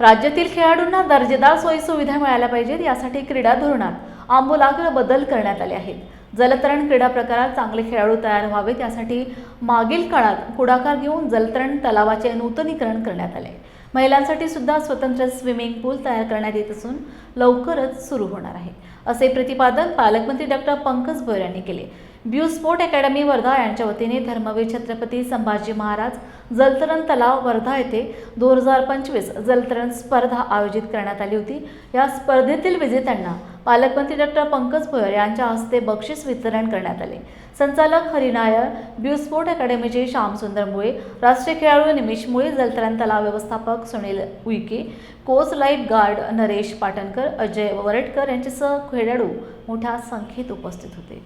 राज्यातील खेळाडूंना दर्जेदार सोयीसुविधा मिळाल्या पाहिजेत यासाठी क्रीडा धोरणात आंबोलाग्र बदल करण्यात आले आहेत. जलतरण क्रीडा प्रकारात चांगले खेळाडू तयार व्हावेत यासाठी मागील काळात पुढाकार घेऊन जलतरण तलावाचे नूतनीकरण करण्यात आले. महिलांसाठी सुद्धा स्वतंत्र स्विमिंग पूल तयार करण्यात येत असून लवकरच सुरू होणार आहे. असे प्रतिपादन पालकमंत्री डॉक्टर पंकज भोयर यांनी केले. ब्यू स्पोर्ट अकॅडमी वर्धा यांच्या वतीने धर्मवीर छत्रपती संभाजी महाराज जलतरण तलाव वर्धा येथे दोन हजार पंचवीस जलतरण स्पर्धा आयोजित करण्यात आली होती. या स्पर्धेतील विजेत्यांना पालकमंत्री डॉक्टर पंकज भोयर यांच्या हस्ते बक्षीस वितरण करण्यात आले. संचालक हरिनायर नायर अकॅडमीचे श्यामसुंदर मुळे राष्ट्रीय खेळाडू निमिष मुळे जलतरण तलाव व्यवस्थापक Sunil Uike coach life guard Naresh Patankar Ajay Vartakar यांच्यासह खेळाडू मोठ्या संख्येत उपस्थित होते.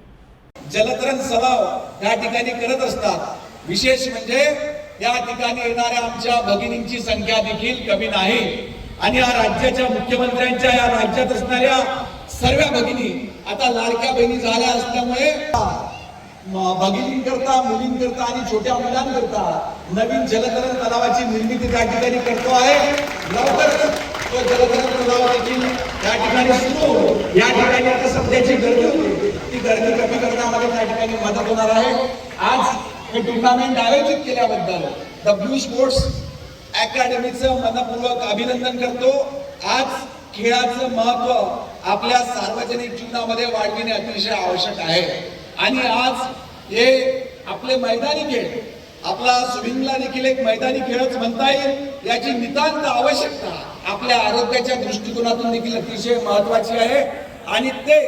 जलतरण सराव या ठिकाणी करत असतात. विशेष म्हणजे या ठिकाणी येणाऱ्या आमच्या भगिनींची संख्या देखील कमी नाही. आणि या राज्याच्या मुख्यमंत्र्यांच्या या राज्यात असणाऱ्या सर्व भगिनी आता लाडक्या बहिणी झाल्या असल्यामुळे भगिनींकरता मुलींकरता आणि छोट्या मुलांकरता नवीन जलतरण तलावाची निर्मिती त्या ठिकाणी करतो आहे. लवकरच तो जलतरण तलाव देखील या ठिकाणी सुरू या ठिकाणी आता सध्याची गर्दी होती. ती गर्दी कमी करण्यामध्ये त्या ठिकाणी मदत होणार आहे. आज हे टुर्नामेंट आयोजित केल्याबद्दल द ब्लू स्पोर्ट्स अकॅडमीचं मनपूर्वक अभिनंदन करतो. आज खेळाचं महत्त्व आपल्या सार्वजनिक जीवनामध्ये वाढविणे अतिशय आवश्यक आहे. आणि आज हे आपले मैदानी खेळ आपला स्विमिंगला देखील एक मैदानी खेळच म्हणता येईल याची नितांत आवश्यकता आपल्या आरोग्याच्या दृष्टिकोनातून देखील अतिशय महत्वाची आहे. आणि ते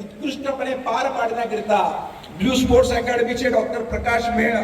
उत्कृष्टपणे पार पाडण्याकरिता ब्ल्यू स्पोर्ट्स अकॅडमीचे डॉक्टर प्रकाश मेळ